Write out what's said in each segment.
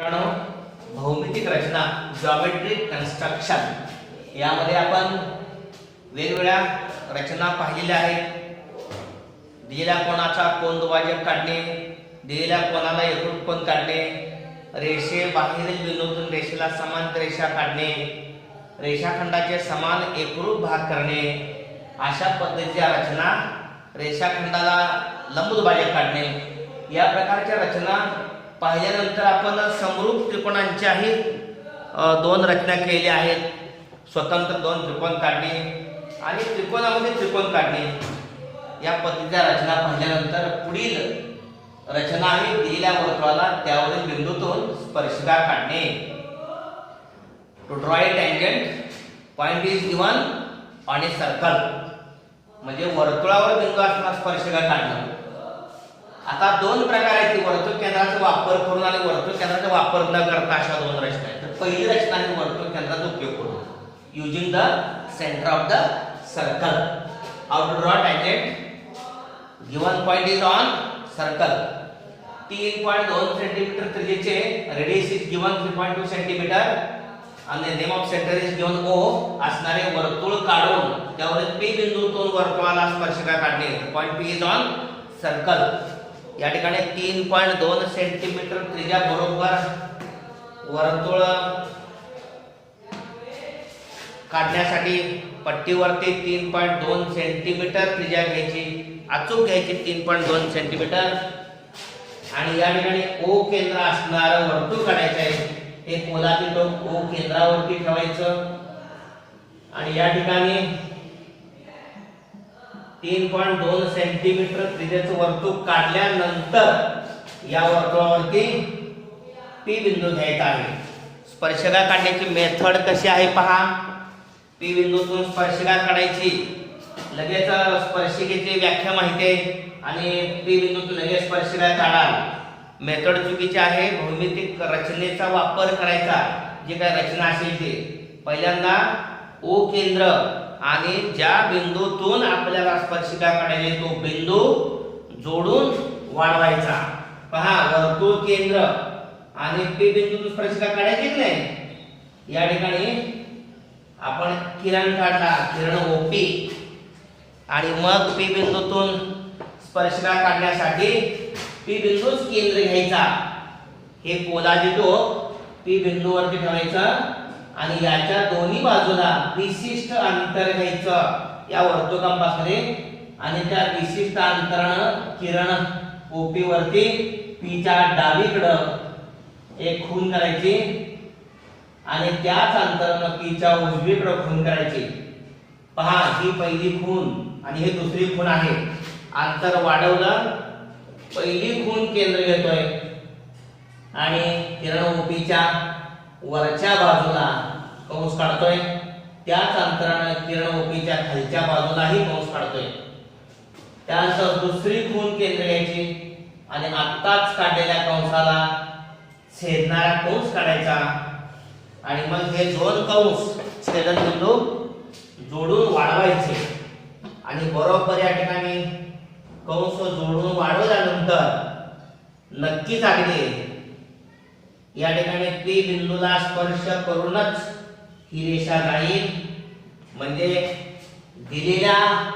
मित्रांनो भौमितिक रचना geometric construction यामध्ये आपण वेगवेगळ्या रचना पाहिलेल्या आहेत. दिलेल्या कोणाचा कोण दुभाजक काढणे दिलेल्या कोणाला एकूण कोण काढणे रेषे बाहेरील बिंदूतून रेषेला समांतर रेषा काढणे रेषाखंडाचे समान एकरूप भाग करणे अशा पद्धतीच्या रचना रेषाखंडाला लंब काढणे. या प्रकारच्या रचना पाहिल्यानंतर आपण समरूप त्रिकोणांच्याही दोन रचना केल्या आहेत. स्वतंत्र दोन त्रिकोण काढणे आणि त्रिकोणामध्ये त्रिकोण काढणे. या पद्धतीच्या रचना पाहिल्यानंतर पुढील रचना आहे दिलेल्या वर्तुळाला त्यावरील बिंदूतून स्पर्शिका काढणे. To draw a tangent point is given on a circle म्हणजे वर्तुळावर बिंदू असताना स्पर्शिका काढणं. आता दोन प्रकार आहेत वर्तुळ केंद्राचा वापर करून आणि वर्तुळ केंद्राचा वापर न करता अशा दोन रचना आहेत. तर पहिली रचना आहे वर्तुळ केंद्राचा उपयोग करून. Using the centre of the circle how to draw tangent given point is on circle तीन पॉईंट दोन centimetre त्रिजेचे radius is given three point two centimetre आणि name of centre is given O असणारे वर्तुळ काढून त्यावरील पी बिंदूतून वर्तुळाला स्पर्शिका काढणे. Point P is on circle या ठिकाणी तीन पॉईंट दोन सेंटीमीटर त्रिज्या बरोबर वर्तुळ काढण्यासाठी पट्टीवरती तीन पॉईंट दोन सेंटीमीटर त्रिज्या घ्यायची अचूक घ्यायची तीन पॉईंट दोन सेंटीमीटर. आणि या ठिकाणी ओ केंद्र असणारं वर्तुळ काढायचं आहे. हे पोलाची टोक ओ केंद्रावरती ठेवायचं. आणि या ठिकाणी तीन पॉईंट दोन सेंटीमीटर त्रिजेचं वर्तुळ काढल्यानंतर या वर्तुळावरती पी बिंदू घ्यायचा आहे. स्पर्शिका काढण्याची मेथड कशी आहे पहा. पी बिंदूतून स्पर्शिका काढायची. लगेच स्पर्शिकेची व्याख्या माहिती आहे. आणि पी बिंदूतून लगेच स्पर्शिका काढाल. मेथड चुकीची आहे. भौमितिक रचनेचा वापर करायचा. जे काय रचना असेल ते. पहिल्यांदा ओ केंद्र. आणि ज्या बिंदूतून आपल्याला स्पर्शिका काढायची तो बिंदू जोडून वाढवायचा. पहा वर्तुळ केंद्र आणि पी बिंदूतून स्पर्शिका काढायची नाही? या ठिकाणी आपण किरण काढला किरण ओपी आणि मग पी बिंदूतून स्पर्शिका काढण्यासाठी पी बिंदूच केंद्र घ्यायचा. हे कोला देतो पी बिंदूवरती ठेवायचं. आणि याच्या दोन्ही बाजूला विशिष्ट अंतर घ्यायचं. या वर्तुकांपासून आणि त्या विशिष्ट अंतरानं किरण ओपी वरती पीच्या डावीकडं एक खून करायची. आणि त्याच अंतरानं पीच्या उजवीकडं खून करायची. पहा ही पहिली खून आणि हे दुसरी खून आहे. अंतर वाढवलं पहिली खून केंद्र घेतोय. आणि किरण ओपीच्या वरच्या बाजूला कंस काढतोय. त्याच अंतरानं किरण ओपीच्या खालच्या बाजूलाही कंस काढतोय. त्यानंतर दुसरी खून केंद्र आणि आत्ताच काढलेल्या कंसाला छेदणारा कंस काढायचा. आणि मग हे दोन कंस छेदन बिंदू जोडून वाढवायचे. आणि बरोबर या ठिकाणी कंस जोडून वाढवल्यानंतर नक्कीच अगदी या ठिकाणी पी बिंदूला स्पर्श करूनच ही रेषा जाईल म्हणजे दिलेल्या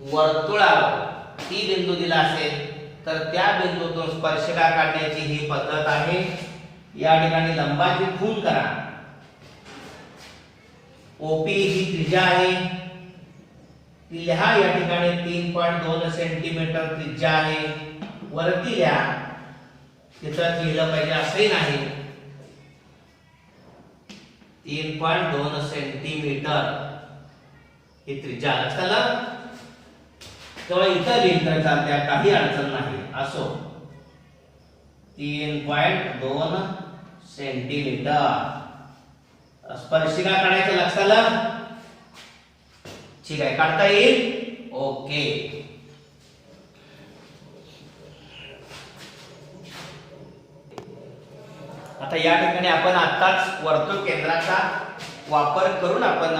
वर्तुळावर ती बिंदू दिला असेल तर त्या बिंदूतून स्पर्शिका काढण्याची ही पद्धत आहे. या ठिकाणी लंबाची खून करा. ओपी ही त्रिज्या आहे. ती लिहा या ठिकाणी तीन पॉईंट दोन सेंटीमीटर त्रिज्या आहे. वरती लिहा तिथं लिहिलं पाहिजे असंही नाही. तीन पॉईंट दोन सेंटीमीटर ही त्रिज्या. लक्षात तेव्हा इथं लिहिलं चालत्या काही अडचण नाही. असो. तीन पॉईंट दोन सेंटीमीटर. स्पर्शिका काढायचं लक्षात आलं? ठीक आहे काढता येईल? ओके. आता या ठिकाणी आपण आताच वर्तुळ केंद्राचा वापर करून आपण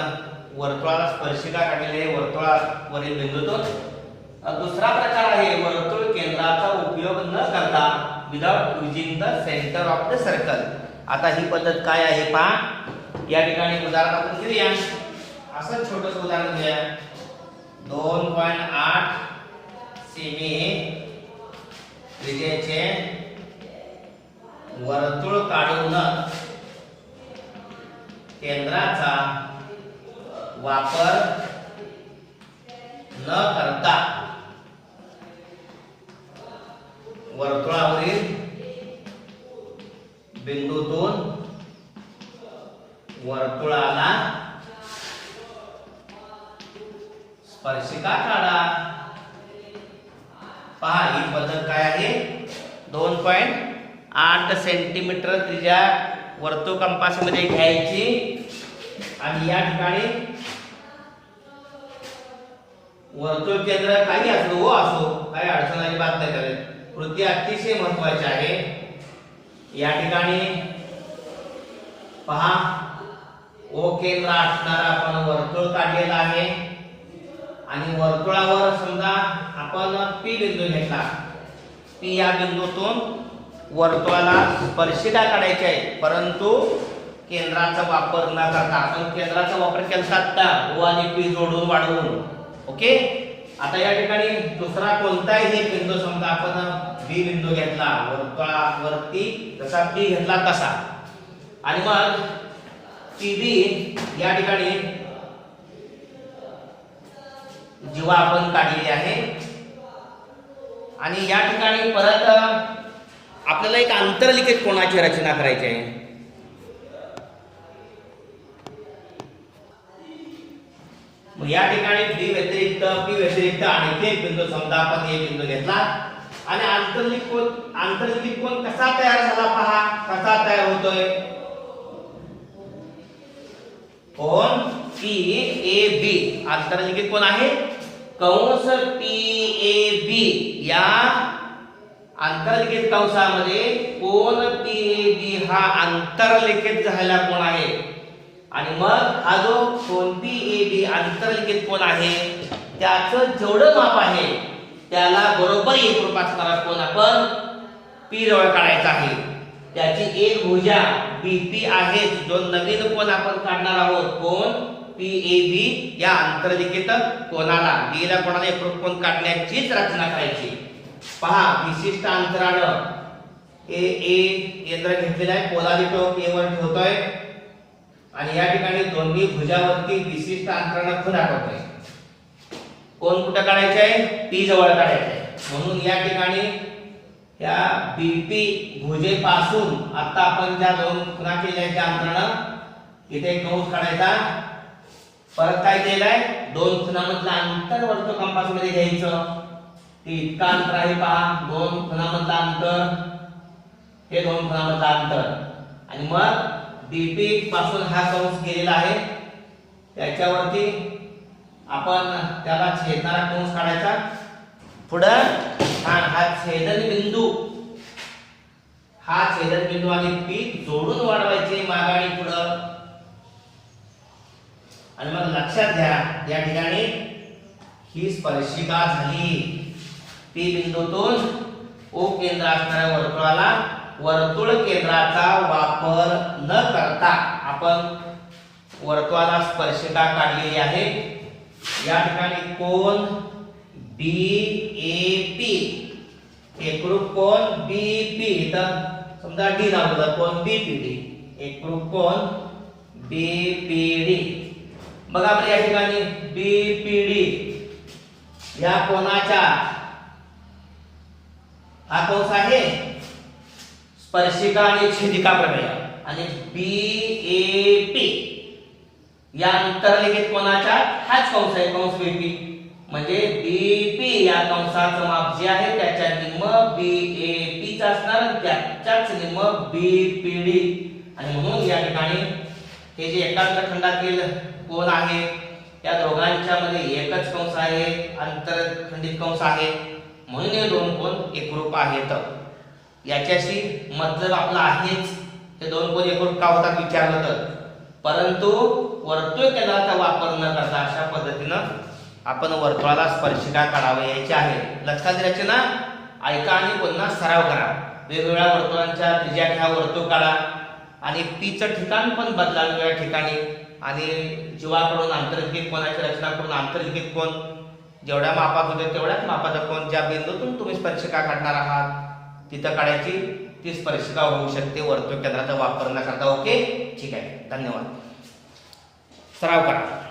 वर्तुळाला स्पर्शिका काढलेली आहे. वर्तुळावरील बिंदूतून दुसरा प्रकार आहे वर्तुळ केंद्राचा उपयोग न करता without using the centre of the circle आता ही पद्धत काय आहे पहा. या ठिकाणी उदाहरण आपण घेऊया. असं छोटस उदाहरण घेऊया. दोन पॉईंट आठ सेमी त्रिजेचे वर्तुळ काढून केंद्राचा वापर न करता वर्तुळावरील बिंदूतून वर्तुळाला स्पर्शिका काढा. पहा ही पद्धत काय आहे? दोन पॉइंट आठ सेंटीमीटर त्रिज्या वर्तुळ कंपासमध्ये घ्यायची. आणि या ठिकाणी वर्तुळ केंद्र काही असो हो असो काही अडचण बात नाही करेल कृती अतिशय महत्वाची आहे. या ठिकाणी पहा ओ केंद्र असणारा आपण वर्तुळ काढलेला आहे. आणि वर्तुळावर समजा आपण पी बिंदू घेतला. पी या बिंदूतून वर्तुळाला स्पर्शिका काढायची आहे. परंतु केंद्राचा वापर न करता आपण केंद्राचा वापर केला आता ओ आणि पी जोडून वाढवून. ओके? आता या ठिकाणी दुसरा कोणताही बिंदू समजा आपण बी बिंदू घेतला वर्तुळावरती जसा बी घेतला तसा आणि मग टी बी या ठिकाणी जीवा आपण काढलेली आहे. आणि या ठिकाणी परत आपल्याला एक आंतरलिखित कोणाची रचना करायची आहे? मग या ठिकाणी डी व्यतिरिक्त पी व्यतिरिक्त आणखी एक बिंदू समजा आपण एक बिंदू घेतला. आणि आंतरलिख कोण आंतरलिखित कोण कसा तयार झाला पहा. कसा तयार होतोय? कोण? P A B. आंतरलिखित कोण आहे? कंस पी ए बी. या आंतरलिखित कंसामध्ये कोण पी ए बी हा आंतरलिखित झालेला कोण आहे? आणि मग हा जो कोण पी ए बी आंतरलिखित कोण आहे त्याचं जेवढं माप आहे त्याला बरोबर एक रूप असणारा कोण आपण पी जवळ काढायचा आहे. त्याची एक भुजा बीपी आहे जो नवीन कोण आपण काढणार आहोत. कोण? पी ए बी या आंतरलिखित कोणाला? बी ला कोणाला एक रूप कोण काढण्याचीच रचना करायची. पहा विशिष्ट अंतरानं ए ए केंद्र घेतलेलं आहे पोलादी टोक ए वर ठेवतोय. आणि या ठिकाणी दोन्ही भुजावरती विशिष्ट अंतरानं खुणा करतोय कोण कुठं काढायचं आहे? पी जवळ काढायचे आहे. म्हणून या ठिकाणी या बीपी भुजेपासून आता आपण ज्या दोन खुणा केल्या त्या अंतरानं इथे एक कंस काढायचा. परत काय केलंय? दोन खुणामधलं अंतर वर्तुळ कंपासमध्ये घ्यायचं. ते इतका अंतर आहे पहा. दोन खुणामधलं अंतर. हे दोन खुणामधलं अंतर. आणि मग डीपी पासून हा कंस गेलेला आहे. त्याच्यावरती आपण त्याला छेदणारा कंस काढायचा. पुढं हा हा छेदन बिंदू हा छेदन बिंदू आणि पी जोडून वाढवायचे मागाणी पुढं. आणि मग लक्षात घ्या या ठिकाणी ही स्पर्शिका झाली. पी बिंदूतून ओ केंद्र असणाऱ्या वर्तुळाला वर्तुळ केंद्राचा वापर न करता आपण वर्तुळाला स्पर्शिका काढलेली आहे. या ठिकाणी कोण? B A P. एकरूप कोण? B P. इथं समजा डी दाखवलं कोण? B P D. एकरूप कोण? B P D. बघा आपण या ठिकाणी बी पी डी. या कोणाच्या हा कंस आहे स्पर्शिका आणि छेदिका प्रमेय. आणि बी ए पी या अंतर्लिखित कोणाच्या? हाच कंस आहे कंस बीपी म्हणजे बीपी या कंसाचं माप जे आहे त्याच्या निम्म बी ए पी चा असणार त्याच्याच निम्म बी पी डी आणि म्हणून या ठिकाणी हे जे एकांत खंडातील कोण आहे त्या दोघांच्या मध्ये एकच कंस आहे आंतरखंडित कंस आहे. म्हणून हे दोन कोण? एकरूप आहेत. याच्याशी मतलब आपला आहेच. हे दोन कोण एकरूप का होतात विचारलं तर. परंतु वर्तुळ केंद्राचा वापर न करता अशा पद्धतीनं आपण वर्तुळाला स्पर्शिका काढावी यायची आहे. लक्षात रचना ऐका आणि पुन्हा सराव करा. वेगवेगळ्या वर्तुळांच्या त्रिज्या घ्या वर्तुळ काढा. आणि पीचं ठिकाण पण बदला वेगळ्या ठिकाणी. आणि जीवाकडून आंतरलिखित कोणाची रचना करून आंतरलिखित कोण? जेवढ्या मापात होते तेवढ्याच मापाचा कोण ज्या बिंदूतून तुम्ही स्पर्शिका काढणार आहात तिथं काढायची ती स्पर्शिका होऊ शकते वर्तुळ केंद्राचा वापर न करता. ओके? ठीक आहे. धन्यवाद. सराव करा.